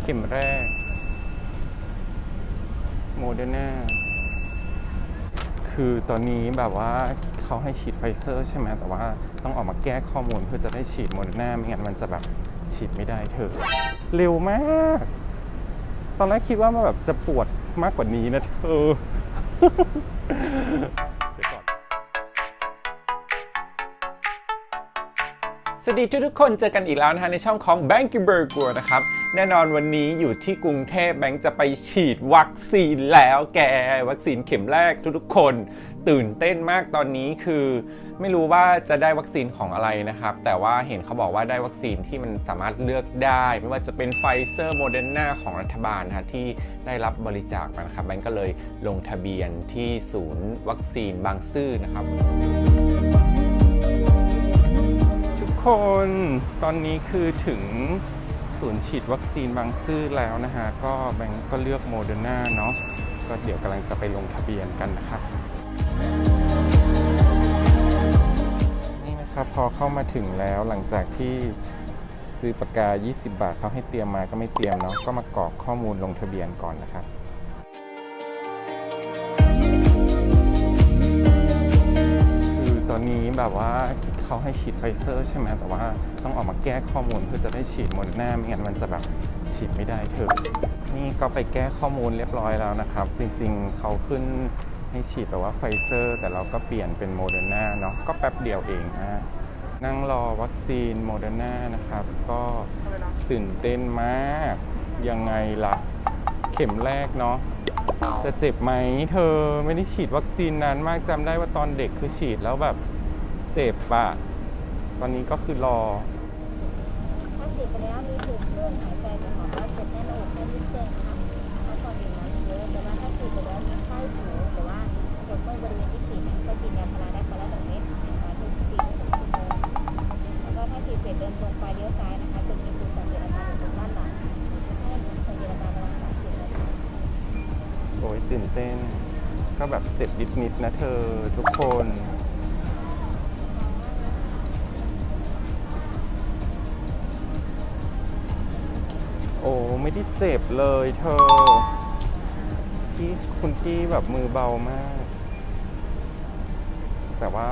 เข็มแรก โมเดอร์นาคือตอนนี้แบบว่าเขาให้ฉีดไฟเซอร์ใช่ไหมแต่ว่าต้องออกมาแก้ข้อมูลเพื่อจะได้ฉีดโมเดอร์นาไม่งั้นมันจะแบบฉีดไม่ได้เธอ เร็วมาก ตอนแรกคิดว่ามันแบบจะปวดมากกว่านี้นะเธอ สวัสดีทุกๆคนเจอกันอีกแล้วนะฮะในช่องของ b a n k y b u r g e r นะครับ แน่นอนวันนี้อยู่ที่กรุงเทพแบงค์จะไปฉีดวัคซีนแล้วแก วัคซีนเข็มแรกทุกๆคน ตื่นเต้นมากตอนนี้คือ ไม่รู้ว่าจะได้วัคซีนของอะไรนะครับ แต่ว่าเห็นเขาบอกว่าได้วัคซีนที่มันสามารถเลือกได้ ไม่ว่าจะเป็นไฟเซอร์โมเดอร์นาของรัฐบาลนะฮะที่ได้รับบริจาคมานะครับแบงค์ก็เลยลงทะเบียนที่ศูนย์วัคซีนบางซื่อนะครับ คนตอนนี้คือถึงศูนย์ฉีดวัคซีนบางซื่อแล้วนะฮะ ก็แบงก์ก็เลือกโมเดอร์นาเนาะก็เดี๋ยวกำลังจะไปลงทะเบียนกันนะครับนี่นะครับพอเข้ามาถึงแล้วหลังจากที่ซื้อปากกา 20 บาทเขาให้เตรียมมาก็ไม่เตรียมเนาะก็มากรอกข้อมูลลงทะเบียนก่อนนะครับคือตอนนี้แบบว่า เขาให้ฉีดไฟเซอร์ใช่ไหมแต่ว่าต้องออกมาแก้ข้อมูลเพื่อจะได้ฉีดโมเดอร์นาไม่งั้นมันจะแบบฉีดไม่ได้เถอะนี่ก็ไปแก้ข้อมูลเรียบร้อยแล้วนะครับ จริงๆเขาขึ้นให้ฉีดแบบว่าไฟเซอร์ แต่เราก็เปลี่ยนเป็นโมเดอร์นาเนาะก็แป๊บเดียวเองนะนั่งรอวัคซีนโมเดอร์นานะครับ ก็ตื่นเต้นมาก ยังไงล่ะ เข็มแรกเนาะจะเจ็บไหมเธอไม่ได้ฉีดวัคซีนนานมากจำได้ว่าตอนเด็กคือฉีดแล้วแบบ เจ็บอะตอนนี้ก็คือรอ ถ้าฉีดไปแล้วมีผื่นขึ้นหายใจไม่ออกว่าเจ็บแน่นหน้าอกแน่นนิดเดียวค่ะพราะตอนอยู่นั้นเยอะแต่ว่าถ้าฉีดไปแล้วมีไข้หูแต่ว่าปวดเมื่อยบริเวณที่ฉีดเนี่ยก็กินยาพาราได้คนละหนึ่งเม็ดนะคะทุกสี่ถึงหกชั่วโมงแล้วก็ถ้าฉีดเสร็จเดินตรงไปเลี้ยวซ้ายนะคะจะมีคุณสังเกตอาการอยู่ตรงด้านหลังให้สังเกตอาการประมาณสามสิบนาทีโอ้ยตื่นเต้น ก็แบบเจ็บนิดๆนะเธอทุกคน ไม่ได้เจ็บเลยเธอพี่คุณกี้แบบมือเบามาก แต่ว่า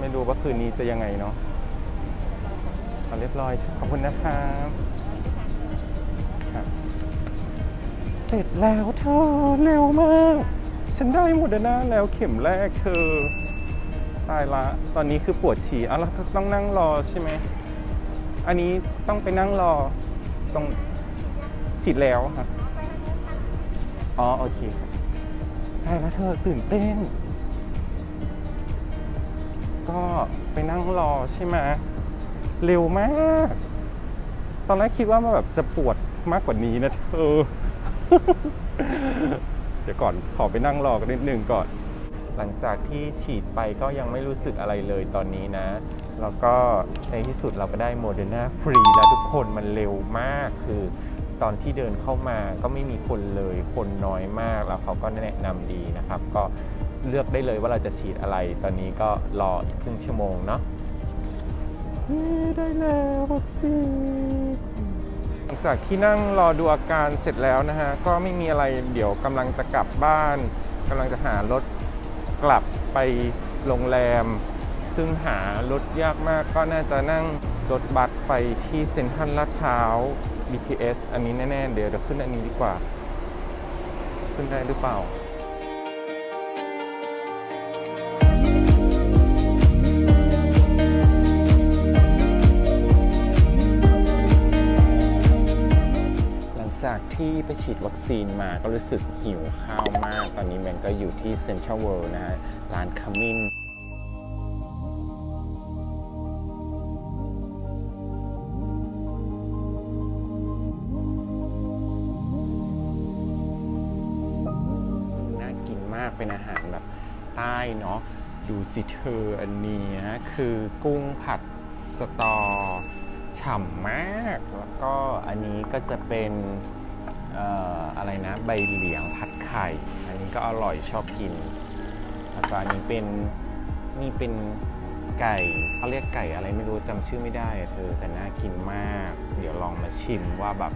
ไม่รู้ว่าคืนนี้จะยังไงเนาะเอาเรียบร้อย ขอบคุณนะครับเสร็จแล้วเธอเร็วมาก ฉันได้โมดนาแล้วเข็มแรกเธอ ตายละ ตอนนี้คือปวดฉี่อะแล้วต้องนั่งรอใช่ไหม อันนี้ต้องไปนั่งรอตรง ฉีดแล้วครับอ๋อโอเคครับได้แล้วเธอตื่นเต้น ก็ไปนั่งรอใช่ไหมเร็วมาก ตอนแรกคิดว่ามันแบบจะปวดมากกว่านี้นะเธอ เดี๋ยวก่อนขอไปนั่งรอกันนิดนึงก่อน หลังจากที่ฉีดไปก็ยังไม่รู้สึกอะไรเลยตอนนี้นะ แล้วก็ในที่สุดเราก็ได้โมเดอร์นาฟรีแล้วทุกคนมันเร็วมากคือ ตอนที่เดินเข้ามาก็ไม่มีคนเลยคนน้อยมากแล้วเขาก็แนะนำดีนะครับ ก็เลือกได้เลยว่าเราจะฉีดอะไร ตอนนี้ก็รออีกครึ่งชั่วโมงเนาะได้แล้ววัคซีนหลังจากที่นั่งรอดูอาการเสร็จแล้วนะฮะ ก็ไม่มีอะไรเดี๋ยวกำลังจะกลับบ้านกำลังจะหารถกลับไปโรงแรม ซึ่งหารถยากมากก็น่าจะนั่งรถบัส ไปที่เซ็นทรัลลาดพร้าว BTS อันนี้แน่ ๆ เดี๋ยวเดี๋ยวขึ้นอันนี้ดีกว่า ขึ้นได้หรือเปล่าหลังจากที่ไปฉีดวัคซีนมาก็รู้สึกหิวข้าวมาก ตอนนี้แบงก็อยู่ที่เซ็นทรัลเวิลด์นะฮะ ร้านขมิ้น เป็นอาหารแบบใต้เนาะดูสิเธออันนี้คือกุ้งผัดสตอฉ่ำมาก แล้วก็อันนี้ก็จะเป็นออะไรนะใบเหลียงผัดไข่ อันนี้ก็อร่อยชอบกิน แล้วก็อันนี้เป็นนี่เป็นไก่เขาเรียกไก่อะไรไม่รู้จำชื่อไม่ได้เธอแต่น่ากินมาก เดี๋ยวลองมาชิมว่าแบบ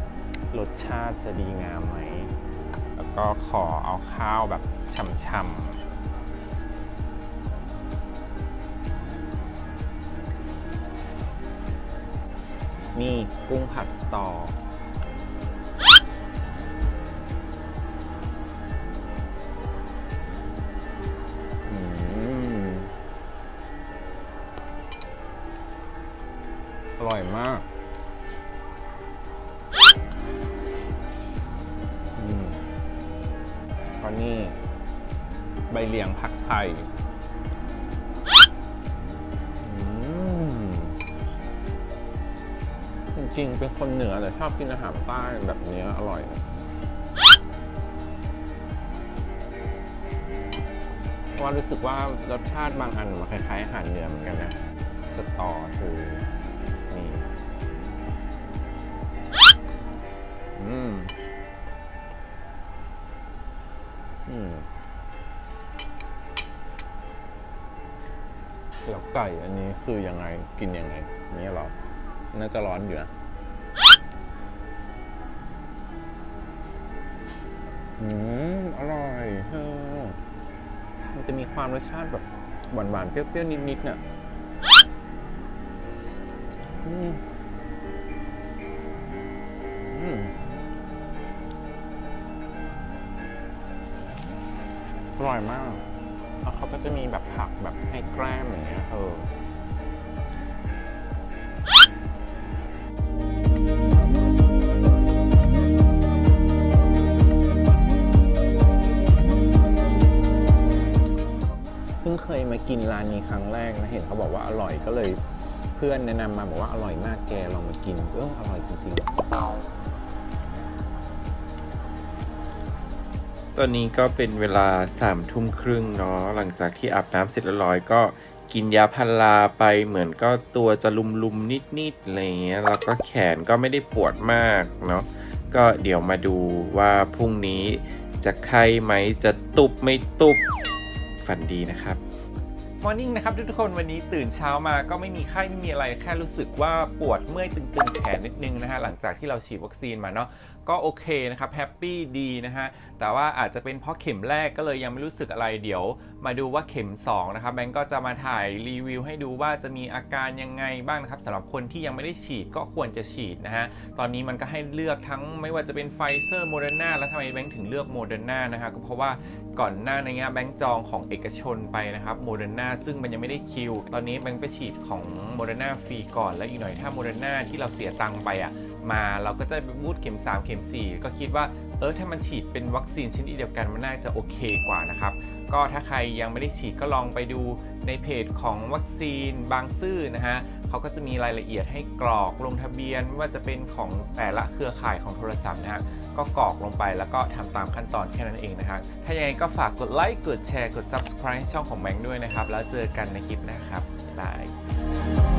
รสชาติจะดีงามไหม แล้วก็ขอเอาข้าวแบบช่ำๆนี่กุ้งผัดสตออืมอร่อยมาก ก็นี่ ใบเหลียงผักไทยอืมจริงๆ เป็นคนเหนือแต่ชอบกินอาหารใต้แบบนี้อร่อยเพราะว่ารู้สึกว่ารสชาติบางอันมันคล้ายๆอาหารเหนือเหมือนกันนะ สตอคือนี่อืม แล้วไก่อันนี้คือยังไงกินยังไง นี่หรอ น่าจะร้อนอยู่นะอืมอร่อยเออมันจะมีความรสชาติแบบหวานๆเปรี้ยวๆนิดๆน่ะอืมอืมอร่อยมาก จะมีแบบผักแบบให้แกล้มอย่างเงี้ยเออเพิ่งเคยมากินร้านนี้ครั้งแรกนะ เห็นเขาบอกว่าอร่อยก็เลยเพื่อนแนะนำมาบอกว่าอร่อยมากแกลองมากินเอออร่อยจริงๆ ตอนนี้ก็เป็นเวลาสามทุ่มครึ่งเนาะหลังจากที่อาบน้ำเสร็จแล้วร้อยก็กินยาพาราไปเหมือนก็ตัวจะลุมๆนิดๆอะไรเงี้ยแล้วก็แขนก็ไม่ได้ปวดมากเนาะก็เดี๋ยวมาดูว่าพรุ่งนี้จะไข้ไหมจะตุบไม่ตุบฝันดีนะครับมอร์นิ่งนะครับทุกๆคนวันนี้ตื่นเช้ามาก็ไม่มีไข้ไม่มีอะไรแค่รู้สึกว่าปวดเมื่อยตึงๆแขนนิดนึงนะฮะหลังจากที่เราฉีดวัคซีนมาเนาะ ก็โอเคนะครับแฮปปี้ดีนะฮะแต่ว่าอาจจะเป็นเพราะเข็มแรกก็เลยยังไม่รู้สึกอะไรเดี๋ยว มาดูว่าเข็ม2นะครับแบงก์ก็จะมาถ่ายรีวิวให้ดูว่าจะมีอาการยังไงบ้างนะครับสำหรับคนที่ยังไม่ได้ฉีดก็ควรจะฉีดนะฮะตอนนี้มันก็ให้เลือกทั้งไม่ว่าจะเป็นไฟเซอร์โมเดอร์นาแล้วทำไมแบงก์ถึงเลือกโมเดอร์นานะฮะก็เพราะว่าก่อนหน้าในเงี้ยแบงค์จองของเอกชนไปนะครับโมเดอร์นาซึ่งมันยังไม่ได้คิว ตอนนี้แบงค์ไปฉีดของโมเดอร์นาฟรีก่อนแล้วอีกหน่อยถ้าโมเดอร์นาที่เราเสียตังค์ไปอะ มาเราก็จะไปบูตเข็ม 3 เข็ม 4 ก็คิดว่าเออถ้ามันฉีดเป็นวัคซีนชนิดเดียวกันมันน่าจะโอเคกว่านะครับ ก็ถ้าใครยังไม่ได้ฉีดก็ลองไปดูในเพจของวัคซีนบางซื่อนะฮะเขาก็จะมีรายละเอียดให้กรอกลงทะเบียนไม่ว่าจะเป็นของแต่ละเครือข่ายของโทรศัพท์นะฮะก็กรอกลงไปแล้วก็ทำตามขั้นตอนแค่นั้นเองนะครับถ้ายังไงก็ฝากกดไลค์กดแชร์กด subscribe ช่องของแบงค์ด้วยนะครับ แล้วเจอกันในคลิปนะครับบ๊ายบาย